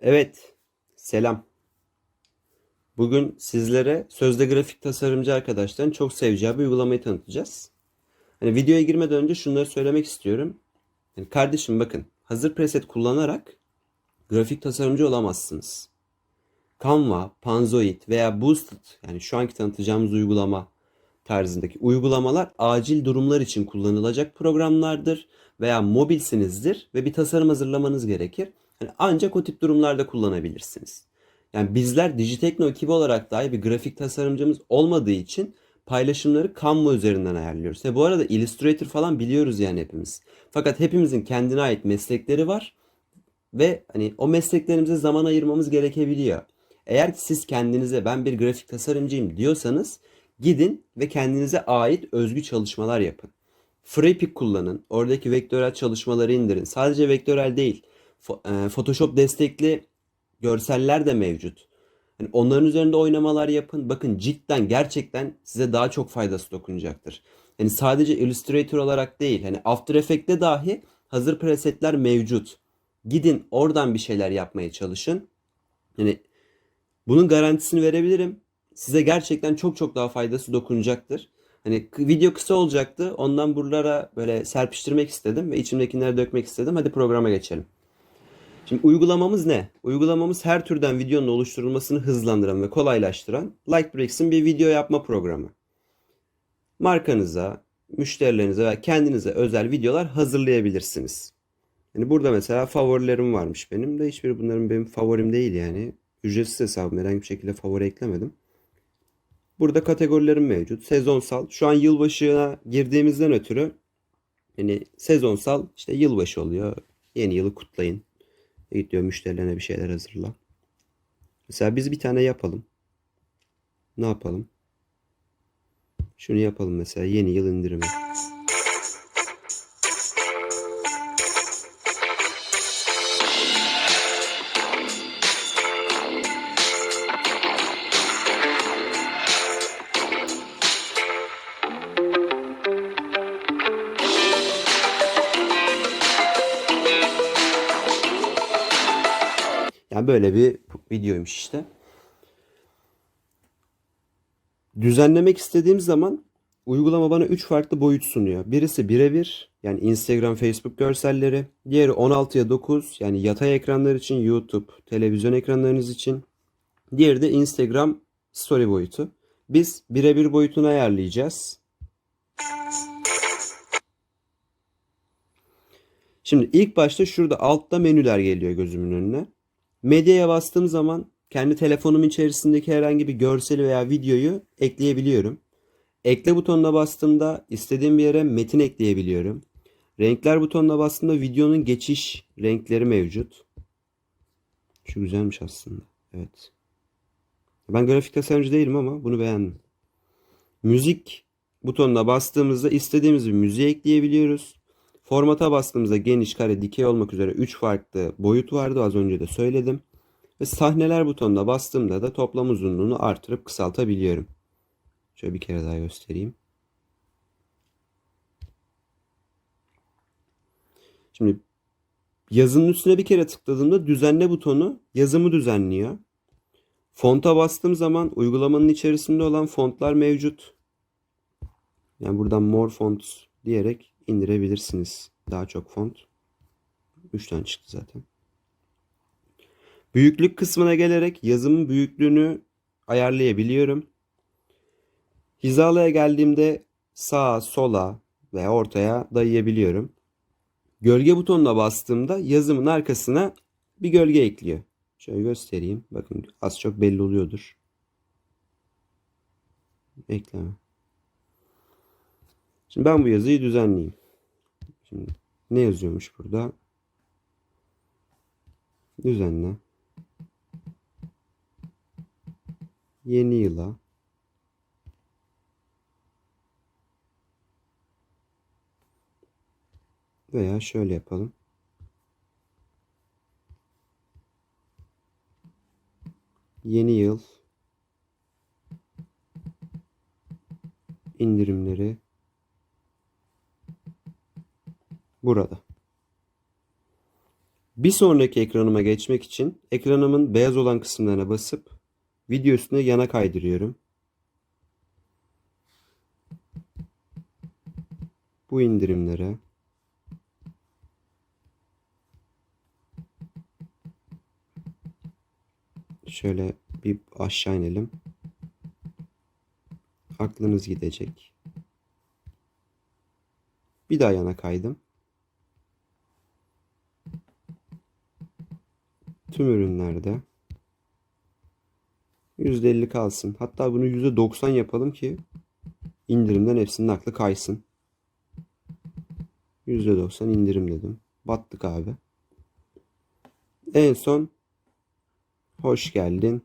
Evet, selam. Bugün sizlere sözde grafik tasarımcı arkadaşların çok seveceği bir uygulamayı tanıtacağız. Hani videoya girmeden önce şunları söylemek istiyorum. Yani kardeşim bakın, hazır preset kullanarak grafik tasarımcı olamazsınız. Canva, Panzoid veya Boosted yani şu anki tanıtacağımız uygulama tarzındaki uygulamalar acil durumlar için kullanılacak programlardır veya mobilsinizdir ve bir tasarım hazırlamanız gerekir. Yani ancak o tip durumlarda kullanabilirsiniz. Yani bizler Digitekno ekibi olarak dahi bir grafik tasarımcımız olmadığı için paylaşımları Canva üzerinden ayarlıyoruz. Ve bu arada Illustrator falan biliyoruz yani hepimiz. Fakat hepimizin kendine ait meslekleri var ve hani o mesleklerimize zaman ayırmamız gerekebiliyor. Eğer siz kendinize ben bir grafik tasarımcıyım diyorsanız gidin ve kendinize ait özgü çalışmalar yapın. FreePic kullanın. Oradaki vektörel çalışmaları indirin. Sadece vektörel değil. E, Photoshop destekli görseller de mevcut. Hani onların üzerinde oynamalar yapın. Bakın cidden gerçekten size daha çok faydası dokunacaktır. Yani sadece Illustrator olarak değil. Hani After Effects'te dahi hazır presetler mevcut. Gidin oradan bir şeyler yapmaya çalışın. Yani bunun garantisini verebilirim. Size gerçekten çok çok daha faydası dokunacaktır. Hani video kısa olacaktı. Ondan buralara böyle serpiştirmek istedim ve içimdekileri dökmek istedim. Hadi programa geçelim. Şimdi uygulamamız ne? Uygulamamız her türden videonun oluşturulmasını hızlandıran ve kolaylaştıran Lightbrix'in bir video yapma programı. Markanıza, müşterilerinize ve kendinize özel videolar hazırlayabilirsiniz. Yani burada mesela favorilerim varmış benim de hiçbiri bunların benim favorim değil yani. Ücretsiz hesabım herhangi bir şekilde favori eklemedim. Burada kategorilerim mevcut. Sezonsal. Şu an yılbaşına girdiğimizden ötürü yani sezonsal işte yılbaşı oluyor. Yeni yılı kutlayın. Git diyor müşterilerine bir şeyler hazırla. Mesela biz bir tane yapalım. Ne yapalım? Şunu yapalım mesela yeni yıl indirimi. Yani böyle bir videoymuş işte. Düzenlemek istediğim zaman uygulama bana 3 farklı boyut sunuyor. Birisi birebir yani Instagram, Facebook görselleri. Diğeri 16'ya 9 yani yatay ekranlar için YouTube, televizyon ekranlarınız için. Diğeri de Instagram story boyutu. Biz birebir boyutunu ayarlayacağız. Şimdi ilk başta şurada altta menüler geliyor gözümün önüne. Medyaya bastığım zaman kendi telefonumun içerisindeki herhangi bir görseli veya videoyu ekleyebiliyorum. Ekle butonuna bastığımda istediğim bir yere metin ekleyebiliyorum. Renkler butonuna bastığımda videonun geçiş renkleri mevcut. Şu güzelmiş aslında. Evet. Ben grafik tasarımcı değilim ama bunu beğendim. Müzik butonuna bastığımızda istediğimiz bir müziği ekleyebiliyoruz. Formata bastığımızda geniş, kare, dikey olmak üzere 3 farklı boyut vardı. Az önce de söyledim. Ve sahneler butonuna bastığımda da toplam uzunluğunu artırıp kısaltabiliyorum. Şöyle bir kere daha göstereyim. Şimdi yazının üstüne bir kere tıkladığımda düzenle butonu yazımı düzenliyor. Fonta bastığım zaman uygulamanın içerisinde olan fontlar mevcut. Yani buradan more fonts diyerek indirebilirsiniz. Daha çok font. 3 tane çıktı zaten. Büyüklük kısmına gelerek yazımın büyüklüğünü ayarlayabiliyorum. Hizalaya geldiğimde sağa, sola ve ortaya dayayabiliyorum. Gölge butonuna bastığımda yazımın arkasına bir gölge ekliyor. Şöyle göstereyim. Bakın az çok belli oluyordur. Ekleme. Şimdi ben bu yazıyı düzenleyeyim. Şimdi ne yazıyormuş burada? Düzenle. Yeni yıla. Veya şöyle yapalım. Yeni yıl indirimleri burada. Bir sonraki ekranıma geçmek için ekranımın beyaz olan kısımlarına basıp video üstüne yana kaydırıyorum. Bu indirimlere şöyle bir aşağı inelim. Aklınız gidecek. Bir daha yana kaydım. Tüm ürünlerde %50 kalsın. Hatta bunu %90 yapalım ki indirimden hepsinin aklı kaysın. %90 indirim dedim. Battık abi. En son hoş geldin.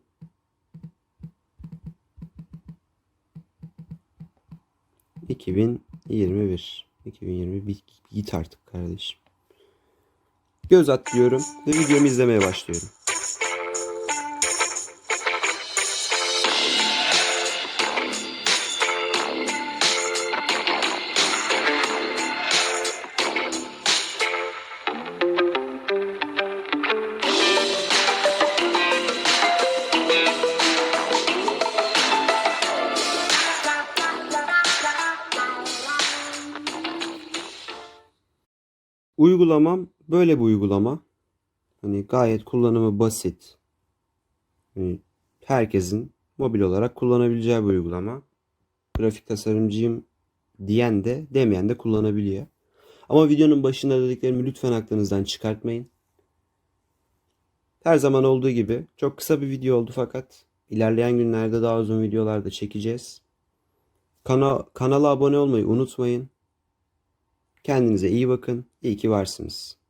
...2021. 2020 bir git artık kardeşim. Göz atlıyorum ve videomu izlemeye başlıyorum. Uygulamam böyle bir uygulama. Hani gayet kullanımı basit. Hani herkesin mobil olarak kullanabileceği bir uygulama. Grafik tasarımcıyım diyen de demeyen de kullanabiliyor. Ama videonun başında dediklerimi lütfen aklınızdan çıkartmayın. Her zaman olduğu gibi çok kısa bir video oldu fakat ilerleyen günlerde daha uzun videolar da çekeceğiz. Kana kanala abone olmayı unutmayın. Kendinize iyi bakın. İyi ki varsınız.